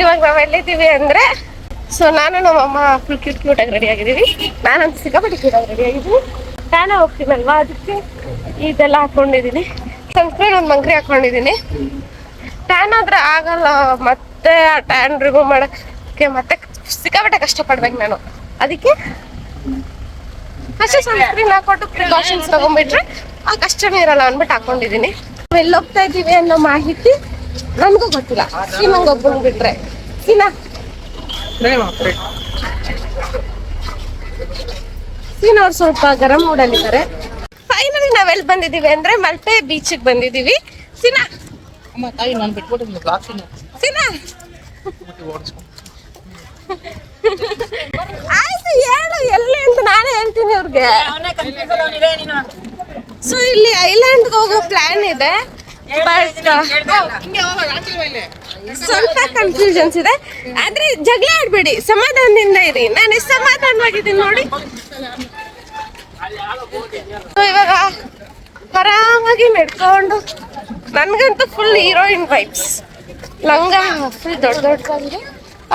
ಇವಾಗ ನಾವ್ ಎಲ್ಲಿದ್ದೀವಿ ಅಂದ್ರೆ ಸೊ ನಾನು ನಮ್ಮಮ್ಮ ಫುಲ್ ಕ್ಯೂಟ್ ಕ್ಯೂಟ್ ಆಗಿ ರೆಡಿ ಆಗಿದ್ದೀವಿ. ನಾನೊಂದು ಸಿಕ್ಕಾಪಟ್ಟೆ ಕ್ಯೂಟ್ ಆಗಿ ರೆಡಿ ಆಗಿದ್ದೀನಿ. ನಾನು ಹೋಗ್ತೀನಲ್ವಾ ಅದಕ್ಕೆ? ಇದೆಲ್ಲ ಹಾಕೊಂಡಿದೀನಿ ಸನ್ಸ್ಕ್ರೀನ್ ಒಂದು ಮಂಕ್ರಿ ಹಾಕೊಂಡಿದೀನಿ ಟ್ಯಾನ್ ಆದ್ರೆ ಆಗಲ್ಲ, ಮತ್ತೆ ಆ ಟ್ಯಾನ್ ರಿಮೂವ್ ಮಾಡಕ್ಕೆ ಮತ್ತೆ ಸಿಕ್ಕಾಪಟ್ಟೆ ಕಷ್ಟಪಡ್ಬೇಕು ನಾನು. ಅದಕ್ಕೆ ಅಷ್ಟೇ ಸನ್ಸ್ಕ್ರೀನ್ ಹಾಕೊಂಡು ಪ್ರಿಕಾಷನ್ಸ್ ತಗೊಂಡ್ಬಿಟ್ರೆ ಆ ಕಷ್ಟನೇ ಇರಲ್ಲ ಅಂದ್ಬಿಟ್ಟು ಹಾಕೊಂಡಿದೀನಿ ಎಲ್ಲಿ ಹೋಗ್ತಾ ಇದ್ದೀವಿ ಅನ್ನೋ ಮಾಹಿತಿ ನನ್ಗೂ ಗೊತ್ತಿಲ್ಲ. ಸೀನಂಗ್ ಒಬ್ಬನ್ ಬಿಟ್ರೆ ಸೀನಾ? ಸೀನಾ ಅವ್ರು ಸ್ವಲ್ಪ ಗರಂ ಮೂಡಲ್ಲಿದ್ದಾರೆ. ಫೈನಲಿ ನಾವೆಲ್ಲಿ ಎಲ್ಲಿ ಬಂದಿದೀವಿ ಅಂದ್ರೆ ಮಲ್ಪೆ ಬೀಚಿಗೆ ಬಂದಿದೀವಿ. ಸೀನಾ? ಅಮ್ಮ ತಾಯಿ ನಾನು ಬಿಟ್ಬಿಟ್ಟು ಬ್ಲಾಕ್ ಸೀನಾ? ಆಯ್ತು ಹೇಳು ಎಲ್ಲಿ ಅಂತ ನಾನೇ ಹೇಳ್ತೀನಿ ಅವ್ರಿಗೆ ಸೊ ಇಲ್ಲಿ ಐಲ್ಯಾಂಡ್ ಹೋಗೋ ಪ್ಲಾನ್ ಇದೆ. ಬಟ್ ಸ್ವಲ್ಪ ಕನ್ಫ್ಯೂಷನ್ಸ್ ಇದೆ. ಆದ್ರೆ ಜಗಳ ಆಡ್ಬೇಡಿ. ಸಮಾಧಾನದಿಂದ ಇರಿ. ನಾನು ಎಷ್ಟು ಸಮಾಧಾನವಾಗಿದ್ದೀನಿ ನೋಡಿ. ಇವಾಗ ಆರಾಮಾಗಿ ನಡ್ಕೊಂಡು ನನ್ಗಂತೂ ಫುಲ್ ಹೀರೋಯಿನ್ ವೈಬ್ಸ್ ಲಂಗ ಫುಲ್ ದೊಡ್ಡ ದೊಡ್ಡದಾಗಿದೆ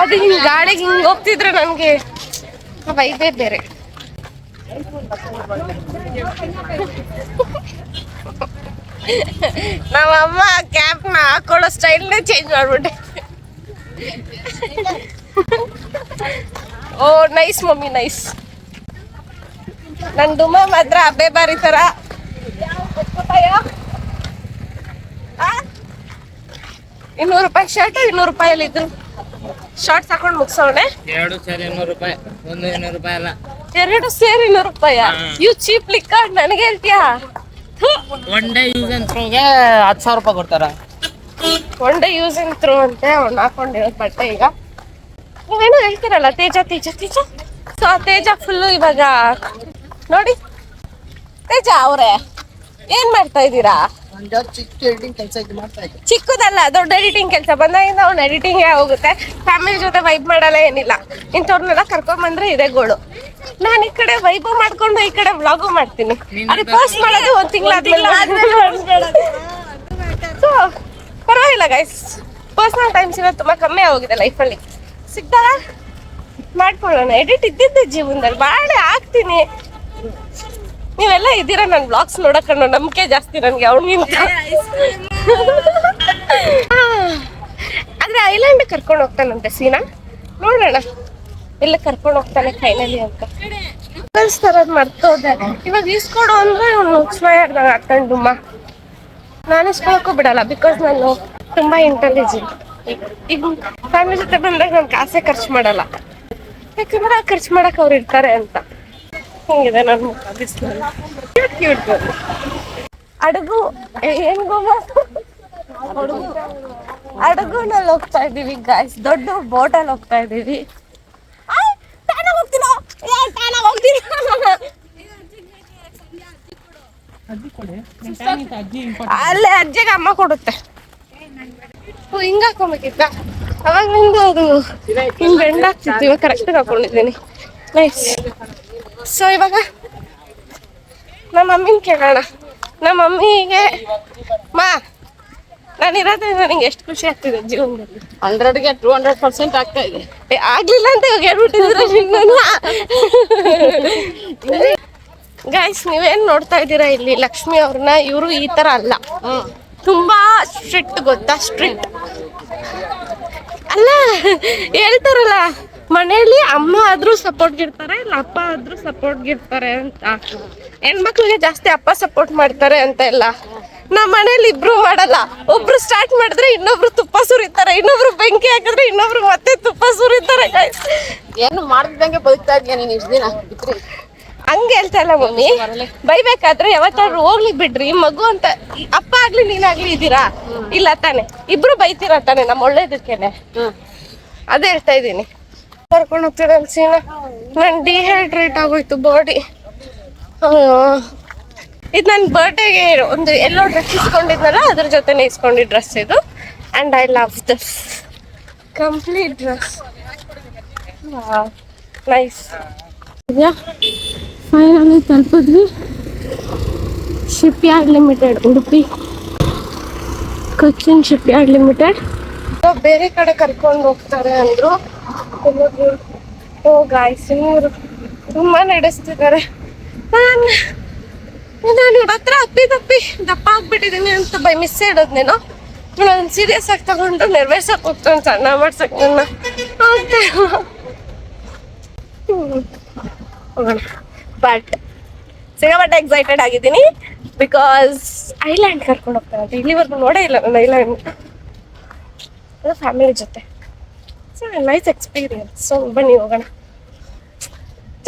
ಅದು ಹಿಂಗೆ ಗಾಳಿಗೆ ಹಿಂಗೆ ಹೋಗ್ತಿದ್ರೆ ನನಗೆ ವೈಬೇ ಬೇರೆ. ನಮ್ಮಮ್ಮ ಕ್ಯಾಪ್ನ ಹಾಕೊಳ್ಳೋ ಸ್ಟೈಲ್ನೇ ಚೇಂಜ್ ಮಾಡ್ಬಿಟ್ಟೆ. ಓ ನೈಸ್ ಮಮ್ಮಿ ನೈಸ್ ನನ್ ಡುಮ್ಮ ಮಾತ್ರ ಅಬ್ಬೆ ಬಾರಿ ತರ? ಇನ್ನೂರು ರೂಪಾಯಿ ಶರ್ಟ್ ಇನ್ನೂರು ರೂಪಾಯಲ್ಲಿ ಇದ್ರು. ಶಾರ್ಟ್ಸ್ ಹಾಕೊಂಡು ಮುಗಿಸೋಣೆ? ಎರಡು ಸೇರಿ ಇನ್ನೂರು ರೂಪಾಯಿ ಒಂದು ಇನ್ನೂರು ರೂಪಾಯಿ ಅಲ್ಲ. ಎರಡು ಸೇರಿ ಇನ್ನೂರು ರೂಪಾಯಿ ಇವ್ ಚೀಪ್ ಲಿಕ್ಕ ನನಗೆ ಹೇಳ್ತೀಯಾ? ಒನ್ ಡೇ ಯೂಸ್ ಅಂಡ್ ಥ್ರೋಗೆ ಹತ್ತು ಸಾವಿರ ರೂಪಾಯಿ ಕೊಡ್ತಾರ? One day use and throw ಅಂತೆ ಅವ್ನು ಹಾಕೊಂಡಿರೋದು ಬಟ್ಟೆ ಈಗ. ನೀವೇನೋ ಹೇಳ್ತೀರಲ್ಲ ತೇಜ ತೇಜ ತೇಜ? ಸೊ ಆ ತೇಜ ಫುಲ್ಲು ಇವಾಗ ನೋಡಿ. ತೇಜ ಅವರೇ ಏನ್ ಮಾಡ್ತಾ ಇದ್ದೀರಾ? ಒಂದು ಚಿಕ್ಕ ಎಡಿಟಿಂಗ್ ಕೆಲಸ ಇದು ಮಾಡ್ತಾ ಇದ್ದೆ. ಚಿಕ್ಕದಲ್ಲ ದೊಡ್ಡ ಎಡಿಟಿಂಗ್ ಕೆಲಸ. ಬಂದಾಗಿಂದ ಅವ್ನು ಎಡಿಟಿಂಗ್ ಹೋಗುತ್ತೆ. ಫ್ಯಾಮಿಲಿ ಜೊತೆ ವೈಬ್ ಮಾಡಲ್ಲ ಏನಿಲ್ಲ. ಇಂಥವ್ರನ್ನೆಲ್ಲ ಕರ್ಕೊಂಡ್ ಬಂದ್ರೆ ಇದೇ ಗೋಳು. ನಾನು ಈ ಕಡೆ ವೈಭವ್ ಮಾಡ್ಕೊಂಡು ಈ ಕಡೆ ವ್ಲಾಗು ಮಾಡ್ತೀನಿ. ಅದು ಪೋಸ್ಟ್ ಮಾಡೋದು ಒಂದ್ ತಿಂಗಳಾದ್ಮೇಲೆ ಸೊ ಪರವಾಗಿಲ್ಲ ಗೈಸ್ ಪರ್ಸನಲ್ ಟೈಮ್ಸ್ ಇವತ್ತು ತುಂಬಾ ಕಮ್ಮಿ ಆಗೋಗಿದೆ ಲೈಫಲ್ಲಿ ಸಿಗ್ತಾರ? ಮಾಡ್ಕೊಳ್ಳೋಣ. ಎಡಿಟ್ ಇದ್ದಿದ್ದೆ ಜೀವನದಲ್ಲಿ. ಮಾಡಿ ಹಾಕ್ತೀನಿ. ನೀವೆಲ್ಲ ಇದ್ದೀರಾ ನನ್ನ ಬ್ಲಾಗ್ಸ್ ನೋಡಕ್ ಅನ್ನೋ ನಂಬಿಕೆ ಜಾಸ್ತಿ ನನಗೆ. ಅವ್ನಿಗಿಂತ ಆದ್ರೆ ಐಲ್ಯಾಂಡ್ ಕರ್ಕೊಂಡು ಹೋಗ್ತಾನಂತೆ ಸೀನಾ. ನೋಡೋಣ. ಎಲ್ಲ ಕರ್ಕೊಂಡು ಹೋಗ್ತಾನೆ ಫೈನಲಿ ಅಂತ. ತರದ್ ಮರ್ತೋದೆ. ಇವಾಗ ಇಸ್ಕೊಡು ಅಂದ್ರೆ ಅವ್ನು ಉಚ್ಮಾರ್ದಾಗ ಹಾಕೊಂಡು ಡುಮ್ಮ. ನಾನು ಇಸ್ಕೊಳಕ್ಕೂ ಬಿಡಲ್ಲ ಬಿಕಾಸ್ ನಾನು ತುಂಬಾ ಇಂಟೆಲಿಜೆಂಟ್ ಈಗ ಫ್ಯಾಮಿಲಿ ಜೊತೆ ಬಂದಾಗ ನಾನು ಕಾಸೆ ಖರ್ಚು ಮಾಡಲ್ಲ. ಯಾಕಂದ್ರೆ ಖರ್ಚು ಮಾಡಕ್ ಅವ್ರು ಇರ್ತಾರೆ ಅಂತ. ಹಿಂಗಿದೆ ನನ್ನ ಮುಖ ಬಿಸಿಲಲ್ಲಿ ಕ್ಯೂಟ್ ಕ್ಯೂಟ್ ಅಡುಗು, ಏ- ಏನ್ ಅಡುಗುನಲ್ಲಿ ಹೋಗ್ತಾ ಇದೀವಿ ಗಾಯ್ಸ್ ದೊಡ್ಡ ಬೋಟಲ್ಲಿ ಹೋಗ್ತಾ ಇದೀವಿ? ಹೋಗ್ತೀನಿ. ಹೋಗ್ತೀನೋ? ಅಲ್ಲೇ ಅಜ್ಜಿಗೆ ಅಮ್ಮ ಕೊಡುತ್ತೆ. ಹಿಂಗ ಹಾಕೊಂಬೇಕಿತ್ತ ಅವಾಗ ನಿಂದು ಅದು ಹಿಂಗ್ ಬೆಂಡ್ ಆಗ್ತಿತ್ತು. ಇವಾಗ ಕರೆಕ್ಟ್ ಹಾಕೊಂಡಿದ್ದೀನಿ. ನೈಸ್ ಸೊ ಇವಾಗ ನಮ್ಮ ಮಮ್ಮಿನ ಕೇಳೋಣ. ನಮ್ಮ ಮಮ್ಮಿಗೆ ಮಾ ನಾನು ಇರೋದ್ರಿಂದ ನನಗೆ ಎಷ್ಟು ಖುಷಿ ಆಗ್ತಿದೆ ಜೀವನದಲ್ಲಿ. ಹಂಡ್ರೆಡ್ಗೆ ಟೂ ಹಂಡ್ರೆಡ್ ಪರ್ಸೆಂಟ್ ಆಗ್ತಾ ಇದೆ. ಏ, ಆಗ್ಲಿಲ್ಲ ಅಂತ ಇವಾಗ ಹೇಳ್ಬಿಟ್ಟಿದ್ರೆ ಗಾಯ್ಸ್ ನೀವೇನ್ ನೋಡ್ತಾ ಇದ್ದೀರಾ ಇಲ್ಲಿ? ಲಕ್ಷ್ಮಿ ಅವ್ರನ್ನ ಇವರು ಈ ತರ ಅಲ್ಲ. ತುಂಬಾ ಸ್ಟ್ರಿಕ್ಟ್ ಗೊತ್ತಾ? ಸ್ಟ್ರಿಕ್ಟ್ ಅಲ್ಲ ಹೇಳ್ತಾರಲ್ಲ ಮನೆಯಲ್ಲಿ ಅಮ್ಮ ಆದ್ರೂ ಸಪೋರ್ಟ್ ಇರ್ತಾರೆ ಇಲ್ಲ ಅಪ್ಪ ಆದ್ರೂ ಸಪೋರ್ಟ್ ಇರ್ತಾರೆ ಅಂತ. ಹೆಣ್ಮಕ್ಳಿಗೆ ಜಾಸ್ತಿ ಅಪ್ಪ ಸಪೋರ್ಟ್ ಮಾಡ್ತಾರೆ ಅಂತ ಎಲ್ಲ. ನಮ್ಮ ಮನೇಲಿ ಇಬ್ರು ಮಾಡಲ್ಲ. ಒಬ್ರು ಸ್ಟಾರ್ಟ್ ಮಾಡಿದ್ರೆ ಇನ್ನೊಬ್ರು ತುಪ್ಪ ಸುರಿತಾರೆ. ಇನ್ನೊಬ್ರು ಬೆಂಕಿ ಹಾಕಿದ್ರೆ ಇನ್ನೊಬ್ರು ಮತ್ತೆ ತುಪ್ಪ ಸುರಿತಾರೆ. ಏನು ಮಾಡಿದಂಗೆ ಬದುಕ್ತಾ ಇದೀಯ ನೀನು ಇಷ್ಟು ದಿನ? ಬಿತ್ರಿ ಹಂಗೆ ಹೇಳ್ತಾ ಇಲ್ಲ ಮಮ್ಮಿ. ಬೈಬೇಕಾದ್ರೆ ಯಾವತ್ತಾದ್ರು ಹೋಗ್ಲಿ ಬಿಡ್ರಿ. ಮಗು ಅಂತ ಅಪ್ಪ ಆಗ್ಲಿ ನೀನಾಗ್ಲಿ ಇದ್ದೀರಾ? ಇಲ್ಲ ತಾನೆ. ಇಬ್ರು ಬೈತೀರ ತಾನೆ ನಮ್ಮ ಒಳ್ಳೇದಕ್ಕೇನೆ? ಅದೇ ಹೇಳ್ತಾ ಇದ್ದೀನಿ. ಕರ್ಕೊಂಡು ಹೋಗ್ತೀರ ಸೀನ? ನನ್ ಡಿಹೈಡ್ರೇಟ್ ಆಗೋಯ್ತು ಬಾಡಿ ಇದು ನನ್ನ ಬರ್ಡೇಗೆ ಒಂದು ಎಲ್ಲೋ ಡ್ರೆಸ್ ಇಸ್ಕೊಂಡಿದ್ನಲ್ಲ, ಅದ್ರ ಜೊತೆನೆ ಇಸ್ಕೊಂಡಿದ್ದ ಡ್ರೆಸ್ ಇದು. And I love this complete dress nice finally ತಲುಪಿದ್ವಿ. Shipyard limited Udupi. Cochin shipyard limited ಬೇರೆ ಕಡೆ ಕರ್ಕೊಂಡು ಹೋಗ್ತಾರೆ ಅಂದ್ರು? ಓ ಗಾಯ್ಸ್ ಇವರು ತುಂಬಾ ನಡೆಸ್ತಿದ್ದಾರೆ. ನಾನು ನಾನು ಹತ್ರ ಅಪ್ಪಿ ತಪ್ಪಿ ದಪ್ಪ ಆಗ್ಬಿಟ್ಟಿದೀನಿ ಅಂತ ಬೈ ಮಿಸ್ ಇಡೋದ್ನೇನೋ ನಾನು ಸೀರಿಯಸ್ ಆಗಿ ತಗೊಂಡು ನೆರವೇರ್ಸಕ್ ಹೋಗ್ತಾನೆ ಸಣ್ಣ ಮಾಡ್ಸಕ್ ನನ್ನ. ಹೋಗೋಣ ಬಟ್ ಸಿಕ್ಕಾಪಟ್ಟೆ ಎಕ್ಸೈಟೆಡ್ ಆಗಿದ್ದೀನಿ ಬಿಕಾಸ್ ಐಲ್ಯಾಂಡ್ ಕರ್ಕೊಂಡು ಹೋಗ್ತಾನೆ ಇಲ್ಲಿವರೆಗೂ ನೋಡೇ ಇಲ್ಲ ನನ್ನ ಐಲ್ಯಾಂಡ್ ಅದು ಫ್ಯಾಮಿಲಿ ಜೊತೆ. ಸೊ ನೈಸ್ ಎಕ್ಸ್ಪೀರಿಯನ್ಸ್ ಸೊ ಬನ್ನಿ ಹೋಗೋಣ.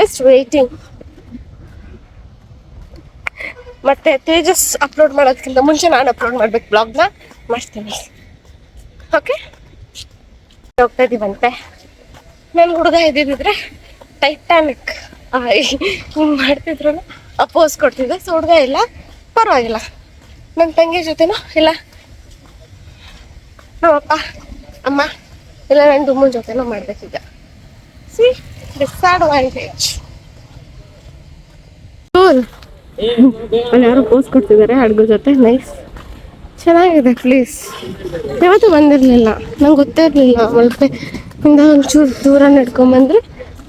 ಜಸ್ಟ್ ವೇಟಿಂಗ್ ಮತ್ತೆ ತೇಜಸ್ ಅಪ್ಲೋಡ್ ಮಾಡೋದಕ್ಕಿಂತ ಮುಂಚೆ ನಾನು ಅಪ್ಲೋಡ್ ಮಾಡ್ಬೇಕು ಬ್ಲಾಗ್ನ ಮಾಡ್ತೀನಿ. ಓಕೆ ಹೋಗ್ತಾ ಇದೀವಂತೆ. ನನ್ನ ಹುಡುಗ ಇದ್ದಿದ್ರೆ ಟೈಟಾನಿಕ್ ಹಿಂಗೆ ಮಾಡ್ತಿದ್ರು. ಅಪೋಸ್ ಕೊಡ್ತಿದ್ದೆ. ಸೊ ಹುಡುಗ ಇಲ್ಲ. ಪರವಾಗಿಲ್ಲ. ನನ್ನ ತಂಗಿ ಜೊತೆನೂ ಇಲ್ಲ. ನಮ್ಮಪ್ಪ ಅಮ್ಮ ಇಲ್ಲ ನನ್ನ ಡುಮ್ಮನ ಜೊತೆನೂ ಮಾಡ್ಬೇಕೀಗ ಸಿ ಡಿಸ್ಅಡ್ವಾಂಟೇಜ್ ಅಲ್ಲಿ ಯಾರು ಪೋಸ್ ಕೊಡ್ತಿದ್ದಾರೆ ಹಡ್ಗು ಜೊತೆ. ನೈಸ್ ಚೆನ್ನಾಗಿದೆ ಪ್ಲೀಸ್ ಯಾವತ್ತೂ ಬಂದಿರಲಿಲ್ಲ. ನಂಗೆ ಗೊತ್ತೇ ಇರಲಿಲ್ಲ. ಮಲ್ಪೆ ಇಂದ ಒಂಚೂರು ದೂರ ನಡ್ಕೊಂಬಂದ್ರೆ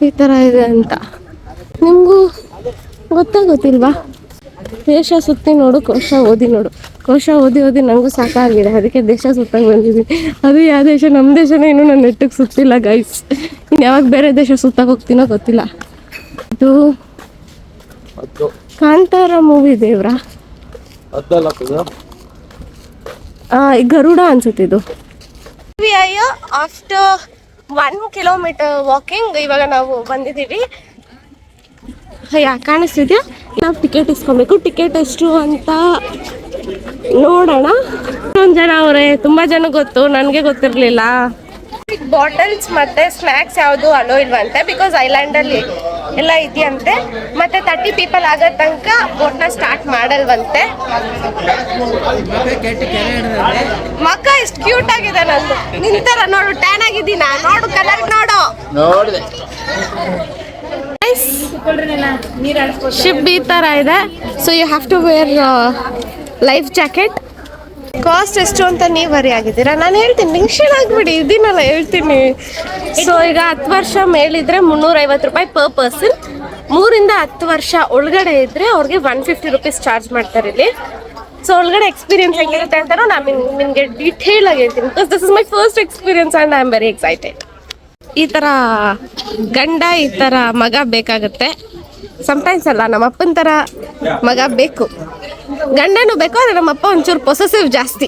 ಈ ಥರ ಇದೆ ಅಂತ. ನಿಮಗೂ ಗೊತ್ತಾ ಗೊತ್ತಿಲ್ವಾ? ದೇಶ ಸುತ್ತಿ ನೋಡು, ಕೋಶ ಓದಿ ನೋಡು. ಕೋಶ ಓದಿ ಓದಿ ನನಗೂ ಸಾಕಾಗಿದೆ. ಅದಕ್ಕೆ ದೇಶ ಸುತ್ತಾಗಿ ಬಂದಿದ್ದೀನಿ. ಅದು ಯಾವ ದೇಶ? ನಮ್ಮ ದೇಶನೇ ಇನ್ನೂ ನನ್ನ ನೆಟ್ಟಿಗೆ ಸುತ್ತಿಲ್ಲ ಗೈಸ್ ಇನ್ನು ಯಾವಾಗ ಬೇರೆ ದೇಶ ಸುತ್ತಾಗ ಹೋಗ್ತೀನೋ ಗೊತ್ತಿಲ್ಲ. ಇದು ಕಾಂತಾರ ಮೂವಿ ದೇವ್ರಾ. ಗರುಡ ಅನ್ಸುತ್ತೆ ಇದು ಆಫ್ಟರ್ ಒನ್ ಕಿಲೋಮೀಟರ್ ವಾಕಿಂಗ್ ಇವಾಗ ನಾವು ಬಂದಿದ್ದೀವಿ. ಯಾ ಕಾಣಿಸ್ತಿದ್ಯಾ? ನಾವು ಟಿಕೆಟ್ ಇಸ್ಕೊಬೇಕು. ಟಿಕೆಟ್ ಎಷ್ಟು ಅಂತ ನೋಡೋಣ. ಒಂದು ಜನ ಅವರೇ ತುಂಬ ಜನ ಗೊತ್ತು ನನಗೆ ಗೊತ್ತಿರಲಿಲ್ಲ. ಬಾಟಲ್ಸ್ ಮತ್ತೆ ಸ್ನ್ಯಾಕ್ಸ್ ಯಾವುದು ಅಲೋ ಇಲ್ವಂತೆ ಬಿಕಾಸ್ ಐಲ್ಯಾಂಡಲ್ಲಿ ಎಲ್ಲ ಇದೆಯಂತೆ. ಮತ್ತೆ ತರ್ಟಿ ಪೀಪಲ್ ಆಗೋ ತನಕ ಬೋಟ್ನ ಸ್ಟಾರ್ಟ್ ಮಾಡಲ್ವಂತೆ. ಮಕ್ಕ ಎಷ್ಟು ಕ್ಯೂಟ್ ಆಗಿದೆ ನಂದು. ನಿಂತರ ನೋಡು ಟ್ಯಾನ್ ಆಗಿದ್ದೀನ? ನೋಡು ಕಲರ್ ನೋಡು. ನೋಡಿದೆ. ಶಿಪ್ ಈ ತರ ಇದೆ. So you have to wear life jacket cost ಎಷ್ಟು ಅಂತ ನೀವು ವರಿ ಆಗಿದ್ದೀರಾ ನಾನು ಹೇಳ್ತೀನಿ ಟೆನ್ಷನ್ ಆಗ್ಬಿಡಿ, ಇದೀನಲ್ಲ, ಹೇಳ್ತೀನಿ. ಸೊ ಈಗ ಹತ್ತು ವರ್ಷ ಮೇಲಿದ್ರೆ ಮುನ್ನೂರೈವತ್ತು ರೂಪಾಯಿ ಪರ್ ಪರ್ಸನ್ ಮೂರಿಂದ ಹತ್ತು ವರ್ಷ ಒಳಗಡೆ ಇದ್ದರೆ ಅವ್ರಿಗೆ ಒನ್ ಫಿಫ್ಟಿ ರುಪೀಸ್ ಚಾರ್ಜ್ ಮಾಡ್ತಾರೆ ಇಲ್ಲಿ. ಸೊ ಒಳಗಡೆ ಎಕ್ಸ್ಪೀರಿಯನ್ಸ್ ಹೆಂಗಿರುತ್ತೆ ಅಂತ ನಾನು ನಿಮಗೆ ಡೀಟೇಲ್ ಆಗಿ ಹೇಳ್ತೀನಿ. Because this is my first experience and I am very excited ಈ ಥರ ಗಂಡ, ಈ ಥರ ಮಗ ಬೇಕಾಗುತ್ತೆ. ಸಮಟೈಮ್ಸ್ ಅಲ್ಲ ನಮ್ಮ ಅಪ್ಪನ ಥರ ಮಗ ಬೇಕು. ಗಂಡನೂ ಬೇಕು ಆದರೆ ನಮ್ಮಪ್ಪ ಒಂಚೂರು ಪೊಸೆಸಿವ್ ಜಾಸ್ತಿ.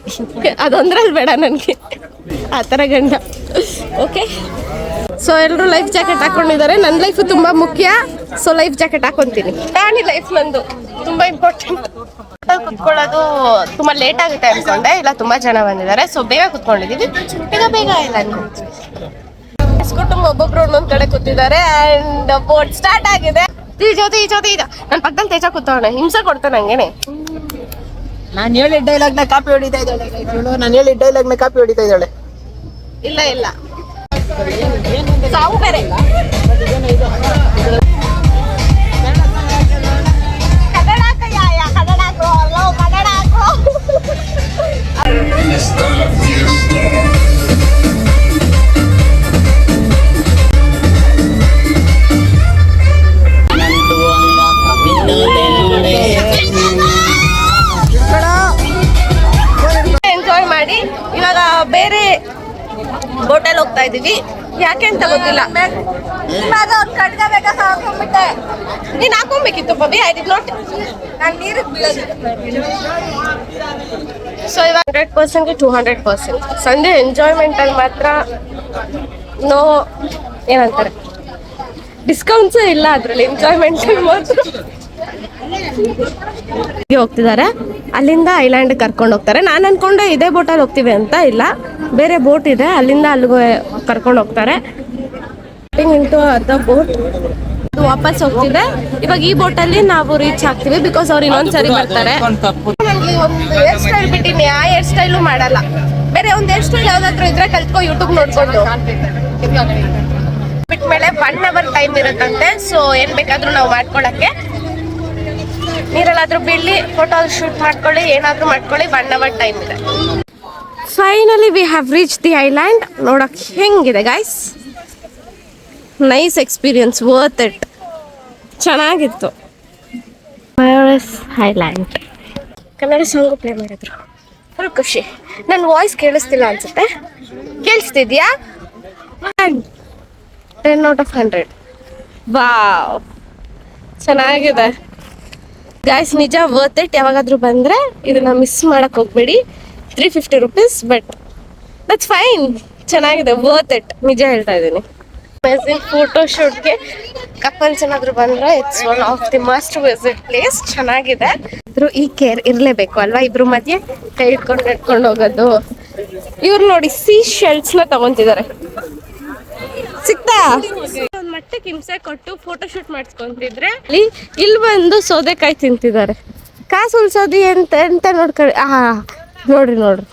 ಅದೊಂದ್ರಲ್ಲಿ ಬೇಡ ನನಗೆ. ಆ ಥರ ಗಂಡ. ಓಕೆ ಸೊ ಎಲ್ಲರೂ ಲೈಫ್ ಜಾಕೆಟ್ ಹಾಕೊಂಡಿದ್ದಾರೆ. ನನ್ನ ಲೈಫು ತುಂಬ ಮುಖ್ಯ. ಸೊ ಲೈಫ್ ಜಾಕೆಟ್ ಹಾಕೊಂತೀನಿ. ಪ್ರಾಣಿ ಲೈಫ್ ನಂದು ತುಂಬ ಇಂಪಾರ್ಟೆಂಟ್ ಕುತ್ಕೊಳ್ಳೋದು ತುಂಬ ಲೇಟ್ ಆಗುತ್ತೆ ಅನ್ಕೊಂಡೆ. ಇಲ್ಲ ತುಂಬ ಜನ ಬಂದಿದ್ದಾರೆ. ಸೊ ಬೇಗ ಕುತ್ಕೊಂಡಿದ್ದೀವಿ ಬೇಗ ಬೇಗ ಇಲ್ಲ ಕುಟುಂಬ ಒಬ್ಬೊಬ್ರು ಒಂದೊಂದು ಕಡೆ ಕೂತಿದ್ದಾರೆ. ಅಂಡ್ ಬೋಟ್ ಸ್ಟಾರ್ಟ್ ಆಗಿದೆ. ಈ ಜೊತೆ ಈ ಜೊತೆ ಇದ ನನ್ನ ಪಕ್ಕದಲ್ಲಿ ತೇಜ ಕೂತವನೆ ಹಿಂಸೆ ಕೊಡ್ತಾನೆ ಹಂಗೇನೆ ನಾನು ಹೇಳಿ ಡೈಲಾಗ್ನ ಕಾಪಿ ಹೊಡಿತಾ ಇದ್ದಾಳೆ. ಇವಳು ನಾನು ಹೇಳಿ ಡೈಲಾಗ್ನ ಕಾಪಿ ಹೊಡಿತಾ ಇದ್ದಾಳೆ. ಇಲ್ಲ ಇಲ್ಲ. ಸಾವು ಬೇರೆ. ಯಾಯ, ಇದೀವಿ ಯಾಕೆ ಅಂತ ಗೊತ್ತಿಲ್ಲ. ಹಾಕೊಂಡ್ಬಿಟ್ಟೆ. ನೀನ್ ಹಾಕೊಂಬೇಕಿತ್ತು ಬಬಿ ಐ ಡಿಡ್ ನಾಟ್ ನಾನು ಸೊ ಇವಾಗ ಹಂಡ್ರೆಡ್ ಪರ್ಸೆಂಟ್ಗೆ ಟೂ ಹಂಡ್ರೆಡ್ ಪರ್ಸೆಂಟ್ ಸಂಜೆ ಎಂಜಾಯ್ಮೆಂಟ್ ಅಲ್ಲಿ ಮಾತ್ರ ನೋ, ಏನಂತಾರೆ? ಡಿಸ್ಕೌಂಟ್ಸೇ ಇಲ್ಲ ಅದರಲ್ಲಿ ಎಂಜಾಯ್ಮೆಂಟ್ ಮಾತ್ರ. ಹೋಗ್ತಿದ್ದಾರೆ. ಅಲ್ಲಿಂದ ಐಲ್ಯಾಂಡ್ ಕರ್ಕೊಂಡು ಹೋಗ್ತಾರೆ. ನಾನು ಅನ್ಕೊಂಡೆ ಇದೇ ಬೋಟಲ್ಲಿ ಹೋಗ್ತೀವಿ ಅಂತ ಇಲ್ಲ. ಬೇರೆ ಬೋಟ್ ಇದೆ. ಅಲ್ಲಿಂದ ಅಲ್ಲಿಗೆ ಕರ್ಕೊಂಡು ಹೋಗ್ತಾರೆ. ಇಂಟು ಅದ ಬೋಟ್ ವಾಪಸ್ ಹೋಗ್ತಿದೆ. ಇವಾಗ ಈ ಬೋಟ್ ಅಲ್ಲಿ ನಾವು ರೀಚ್ ಆಗ್ತೀವಿ ಬಿಕಾಸ್ ಅವ್ರು ಇನ್ನೊಂದ್ಸರಿ ಬರ್ತಾರೆ. ನನಗೆ ಒಂದು ಹೇರ್ ಸ್ಟೈಲ್ ಬಿಟ್ಟಿನಿ. ಆ ಹೇರ್ ಸ್ಟೈಲು ಮಾಡಲ್ಲ. ಬೇರೆ ಒಂದು ಹೇರ್ ಸ್ಟೈಲ್ ಯಾವ್ದಾದ್ರು ಇದ್ರೆ ಕಲ್ತ್ಕೊ ಯೂಟ್ಯೂಬ್ ನೋಡ್ಕೊಂಡು. ಬಿಟ್ಮೇಲೆ ಒನ್ ಅವರ್ ಟೈಮ್ ಇರುತ್ತಂತೆ. ಸೊ ಏನ್ ಬೇಕಾದ್ರೂ ನಾವು ಮಾಡ್ಕೊಳಕ್ಕೆ. ನೀರಲ್ಲಾದ್ರೂ ಬೀಳಿ ಫೋಟೋ ಶೂಟ್ ಮಾಡ್ಕೊಳ್ಳಿ ಏನಾದ್ರೂ ಮಾಡ್ಕೊಳ್ಳಿ ಒನ್ ಅವರ್ ಟೈಮ್ ಇದೆ. Finally we have reach the island ನೋಡಕ್ ಹೆಂಗಿದೆ guys nice experience worth it ಚೆನ್ನಾಗಿತ್ತು. ಮಯೋರಸ್ ಐಲ್ಯಾಂಡ್ ಕನ್ನಡ ಸಾಂಗು ಪ್ಲೇ ಮಾಡಿದ್ರು. ಫುಲ್ ಖುಷಿ. ನನ್ನ ವಾಯ್ಸ್ ಕೇಳಿಸ್ತಿಲ್ಲ ಅನ್ಸುತ್ತೆ. ಕೇಳಿಸ್ತಿದ್ಯಾ? Ten out of hundred wow ಚೆನ್ನಾಗಿದೆ. ಗಾಯ್ಸ್ ನಿಜ ವರ್ತ್ ಇಟ್ ಯಾವಾಗಾದ್ರೂ ಬಂದ್ರೆ ಇದನ್ನ ಮಿಸ್ ಮಾಡಕ್ ಹೋಗ್ಬೇಡಿ. Three fifty rupees but that's fine ಚೆನ್ನಾಗಿದೆ ವರ್ತ್ ಇಟ್ ನಿಜ ಹೇಳ್ತಾ ಇದ್ದೀನಿ. ಅಮೇಝಿಂಗ್ ಫೋಟೋ ಶೂಟ್ಗೆ ಕಪಲ್ಸ್ ಏನಾದ್ರು ಬಂದ್ರೆ it's one of the must visit place ಚೆನ್ನಾಗಿದೆ. ಇದ್ರು ಈ ಕೇರ್ ಇರಲೇಬೇಕು ಅಲ್ವಾ? ಇಬ್ರು ಮಧ್ಯೆ ಕೈ ಇಟ್ಕೊಂಡು ನಡ್ಕೊಂಡು ಹೋಗೋದು. ಇವ್ರು ನೋಡಿ ಸಿ ಶೆಲ್ಸ್ನ ತಗೊಂತಿದ್ದಾರೆ. ಸಿಕ್ತಾ? ಒಂದ್ ಕಿಮ್ಸೆ ಹಿಂಸೆ ಕೊಟ್ಟು ಫೋಟೋ ಶೂಟ್ ಮಾಡಿಸ್ಕೊಂತಿದ್ರೆ ಇಲ್ಲಿ ಇಲ್ಲಿ ಬಂದು ಸೌದೆಕಾಯಿ ತಿಂತಿದ್ದಾರೆ. ಕಾಸು ಉಳ್ಸೋದು ಎಂತ ಎಂತ ನೋಡ್ಕೊಳ್ಳಿ ಆ ನೋಡ್ರಿ ನೋಡ್ರಿ.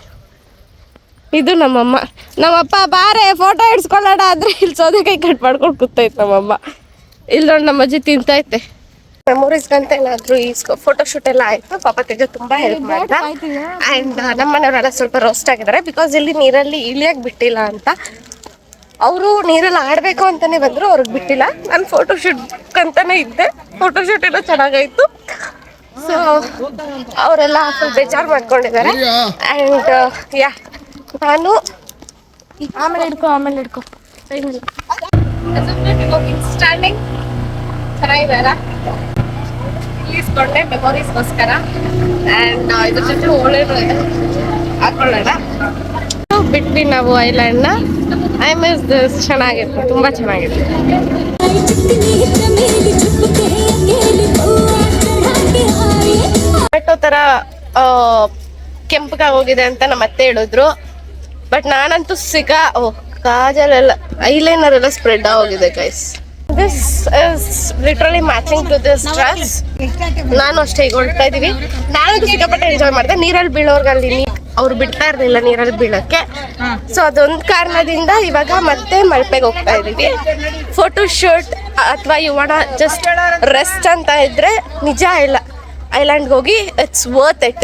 ಇದು ನಮ್ಮಮ್ಮ. ನಮ್ಮಪ್ಪ ಬಾರೆ ಫೋಟೋ ಇಡ್ಸ್ಕೊಳ್ಳೋಣ ಆದ್ರೆ ಇಲ್ಲಿ ಸೌದೆಕಾಯಿ ಕಟ್ ಮಾಡ್ಕೊಂಡು ಕೂತೈತೆ ನಮ್ಮಮ್ಮ. ಇಲ್ಲಿ ನೋಡಿ ನಮ್ಮ ಅಜ್ಜಿ ತಿಂತೈತೆ. ಮೆಮೊರೀಸ್ಗಂತ ಏನಾದ್ರು ಈ ಫೋಟೋ ಶೂಟ್ ಎಲ್ಲ ಆಯ್ತು? ಪಾಪ ತೆಗೆ ತುಂಬಾ ಹೆಲ್ಪ್ ಮಾಡ್ದ. ಅಂಡ್ ನಮ್ಮ ಮನೆಯವರೆಲ್ಲ ಸ್ವಲ್ಪ ರೋಸ್ಟ್ ಆಗಿದ್ದಾರೆ. ಬಿಕಾಸ್ ಇಲ್ಲಿ ನೀರಲ್ಲಿ ಇಳಿಯಾಗಿ ಬಿಟ್ಟಿಲ್ಲ ಅಂತ. ಅವರು ನೀರಲ್ಲಿ ಆಡಬೇಕು ಅಂತಾನೆ ಬಂದ್ರು ಅವ್ರಿಗೆ ಬಿಟ್ಟಿಲ್ಲ. ನಾನು ಫೋಟೋ ಶೂಟ್ ಅಂತಾನೆ ಇದ್ದೆ. ಫೋಟೋ ಶೂಟ್ ಎಲ್ಲ ಚೆನ್ನಾಗಾಯ್ತು. ಸೊ ಅವರೆಲ್ಲ ಫುಲ್ ಬೇಜಾರು ಮಾಡ್ಕೊಂಡಿದ್ದಾರೆ. ಅಂಡ್ ಯಾ ನಾನು ಆಮೇಲೆ ಹಿಡ್ಕೊ ಆಮೇಲೆ ಹಿಡ್ಕೊ. ಸ್ಟ್ಯಾಂಡಿಂಗ್ ಚೆನ್ನಾಗಿದಾರ ಇಸ್ಕೊಂಡೆ ಮೆಮೊರೀಸ್ಗೋಸ್ಕರ ಆ್ಯಂಡ್ ಇದ್ರ ಜೊತೆ ಒಳ್ಳೆಯದು ಹಾಕೊಳ್ಳೋಣ. ಬಿಟ್ವಿ ನಾವು ಐಲ್ಯಾಂಡ್ನ. ಐ ಮಿಸ್ ದಿಸ್ ಚೆನ್ನಾಗಿತ್ತು. ತುಂಬ ಚೆನ್ನಾಗಿತ್ತು. ಟೊಮೆಟೊ ಥರ ಕೆಂಪಗಾಗಿ ಹೋಗಿದೆ ಅಂತ ನಮ್ಮ ಅತ್ತೆ ಹೇಳಿದ್ರು. ಬಟ್ ನಾನಂತೂ ಸಿಗ, ಓ, ಕಾಜಲೆಲ್ಲ ಐಲೈನರ್ ಎಲ್ಲ ಸ್ಪ್ರೆಡ್ ಆಗೋಗಿದೆ guys this is literally matching to this dress ನಾನು ಅಷ್ಟೇ ಈಗ ಹೊರಡ್ತಾ ಇದೀವಿ. ನಾನಂತೂ ಸಿಕ್ಕಾಪಟ್ಟೆ ಎಂಜಾಯ್ ಮಾಡಿದೆ. ನೀರಲ್ಲಿ ಬೀಳೋರ್ಗೆ ಅಲ್ಲಿ ಅವ್ರು ಬಿಡ್ತಾ ಇರ್ಲಿಲ್ಲ ನೀರಲ್ಲಿ ಬೀಳಕ್ಕೆ. ಸೊ ಅದೊಂದು ಕಾರಣದಿಂದ ಇವಾಗ ಮತ್ತೆ ಮಲ್ಪೆಗೆ ಹೋಗ್ತಾ ಇದೀವಿ. ಫೋಟೋ ಶೂಟ್ ಅಥವಾ ಇವಣ ಜಸ್ಟ್ ರೆಸ್ಟ್ ಅಂತ ಇದ್ರೆ ನಿಜ ಇಲ್ಲ ಐಲ್ಯಾಂಡ್ಗೆ ಹೋಗಿ ಇಟ್ಸ್ ವರ್ತ್ ಇಟ್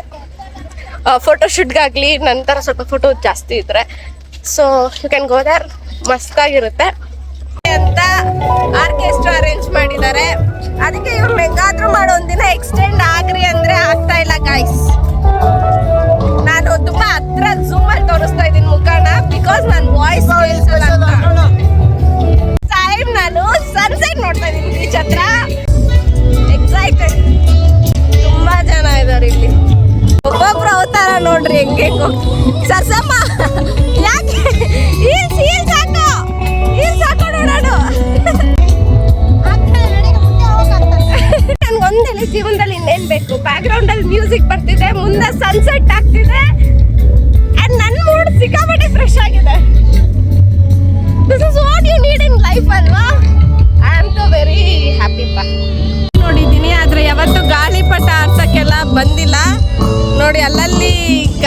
ಫೋಟೋ ಶೂಟ್ಗಾಗಲಿ ನಂತರ ಸ್ವಲ್ಪ ಫೋಟೋ ಜಾಸ್ತಿ ಇದ್ರೆ. So you can go there ಮಸ್ತಾಗಿರುತ್ತೆ. ಅಂತ ಆರ್ಕೆಸ್ಟ್ರಾ ಅರೇಂಜ್ ಮಾಡಿದ್ದಾರೆ. ಅದಕ್ಕೆ ಇವ್ರು ಹೆಂಗಾದ್ರೂ ಮಾಡೋ ಒಂದಿನ ಎಕ್ಸ್ಟೆಂಡ್ ಆಗ್ರಿ ಅಂದ್ರೆ ಆಗ್ತಾ ಇಲ್ಲ ಗೈಸ್ ನಾನು ತುಂಬಾ ಹತ್ರ ಝೂಮ್ ಅಲ್ಲಿ ತೋರಿಸ್ತಾ ಇದ್ದೀನಿ ಮುಖಾನ ಬಿಕಾಸ್ ನನ್ನ ವಾಯ್ಸ್ ಟೈಮ್ ನಾನು ಸನ್ಸೆಟ್ ನೋಡ್ತಾ ಇದ್ದೀನಿ ಬೀಚ್ ಹತ್ರ ಎಕ್ಸೈಟೆಡ್ ತುಂಬಾ ಜನ ಇದಾರೆ ಇಲ್ಲಿ. ಒಬ್ಬೊಬ್ರು ಅವತಾರ ನೋಡ್ರಿ ಹೆಂಗೋ. ಸರ್ಸಮ್ಮ! ಸನ್ಸೆಟ್ ಆಗ್ತಿದೆ. ಅಂಡ್ ನನ್ನ ಮೂಡ್ ಸಿಕ್ಕಾಪಟ್ಟೆ ಫ್ರೆಶ್ ಆಗಿದೆ. This is what you need in life ಅಲ್ವಾ? I am too very happy ಪಾ ನೋಡಿದ್ದೀನಿ, ಆದ್ರೆ ಯಾವತ್ತು ಗಾಳಿಪಟ ಆಡ್ಸಕ್ಕೆಲ್ಲ ಬಂದಿಲ್ಲ. ನೋಡಿ, ಅಲ್ಲಲ್ಲಿ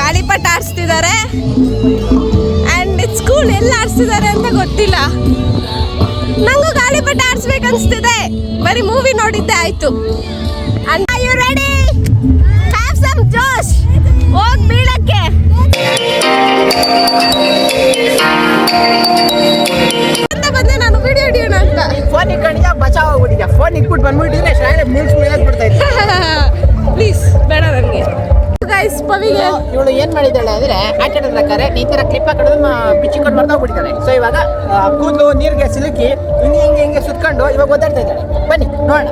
ಗಾಳಿಪಟ ಆಡಿಸ್ತಿದ್ದಾರೆ. ಅಂಡ್ ಸ್ಕೂಲ್ ಎಲ್ಲಿ ಆಡಿಸ್ತಿದ್ದಾರೆ ಅಂತ ಗೊತ್ತಿಲ್ಲ. ನಂಗೂ ಗಾಳಿಪಟ ಆಡಿಸ್ಬೇಕು ಅನಿಸ್ತಿದೆ ಬರೀ ಮೂವಿ ನೋಡಿದ್ದೆ ಆಯಿತು. ಅಂಡ್ ಯು ರೆಡಿ ಜೋಶ್ ಹೋಗ್ ಬೀಳಕ್ಕೆ. ಅಂತ ಬಂದೆ ನಾನು ವಿಡಿಯೋ ಹಿಡಿಯೋಣ ಅಂತ. ಫೋನ್ ಇಟ್ಕೊಂಡಿದ್ಯಾ? ಬಚಾವ್ ಆಗ್ಬಿಟ್ಟಿದ್ಯಾ? ಫೋನ್ ಇಟ್ಬಿಟ್ಟು ಬಂದ್ಬಿಟ್ಟಿದ್ರೆ ಶಾಲೆ ನಿಲ್ಸ್ ಮೇಲೆ ಬಿಡ್ತಾ ಇದ್ದೆ ಪ್ಲೀಸ್ ಬೇಡ ನನಗೆ ಗೈಸ್ ಪವಿಗೆ. ಇವಳು ಏನ್ ಮಾಡಿದ್ದಾಳೆ ಅಂದ್ರೆ ಆಟದ ಪ್ರಕಾರ ಈ ತರ ಕ್ಲಿಪ್ ಹಾಕೊಂಡು ಬಿಚ್ಚಿಕೊಂಡು ಮರ್ತೋಗ್ಬಿಡ್ತಾಳೆ ಸೊ ಇವಾಗ ಕೂದಲು ನೀರಿಗೆ ಸಿಲುಕಿ ಹಿಂಗೆ ಹಿಂಗೆ ಹಿಂಗೆ ಸುತ್ಕೊಂಡು ಇವಾಗ ಓದಾಡ್ತಾ ಇದ್ದಾಳೆ. ಬನ್ನಿ ನೋಡೋಣ.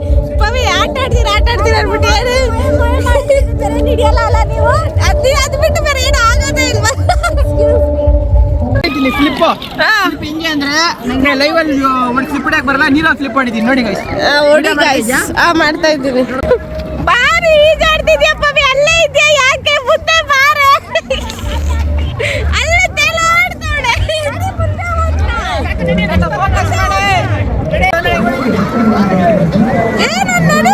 ಪವಿ ಆಟ ಆಡ್ತೀರ ಅಂದ್ಬಿಟ್ಟು ಏನು? ಹಿಡಿಯಲ್ಲ ಅಲ್ಲ ನೀವು ಅದು ಅದು ಬಿಟ್ಟು ಬೇರೆ ಏನು ಆಗೋದೇ ಇಲ್ವಾ ಇಲ್ಲಿ ಫ್ಲಿಪ್ ಹಿಂಗೆ ಅಂದ್ರೆ ನಂಗೆ ಲೈವ್ ಅಲ್ಲಿ ಒಂದು ಸ್ಲಿಪ್ ಹೊಡಕ್ ಬರಲ್ಲ. ನೀರಲ್ಲಿ ಸ್ಲಿಪ್ ನೋಡಿ ಗೈಸ್ ಓಡಿ ಗೈಸ್ ಆ ಮಾಡ್ತಾ ಇದ್ದೀನಿ. ಬಾರಿ ಈಜಾಡ್ತಿದ್ಯಾ ಪವಿ? ಅಲ್ಲೇ ಇದೆಯಾ? ಯಾಕೆ? ಬಾರೆ ಅಲ್ಲೇ ಏನು ನಡೆ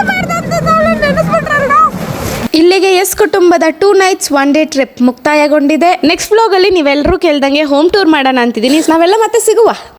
ಇಲ್ಲಿಗೆ ಎಸ್ ಕುಟುಂಬದ two nights one day trip ಮುಕ್ತಾಯಗೊಂಡಿದೆ. Next ವ್ಲಾಗಲ್ಲಿ ನೀವೆಲ್ಲರೂ ಕೇಳ್ದಂಗೆ ಹೋಮ್ ಟೂರ್ ಮಾಡೋಣ ಅಂತಿದ್ದೀನಿ. ನಾವೆಲ್ಲ ಮತ್ತೆ ಸಿಗುವ.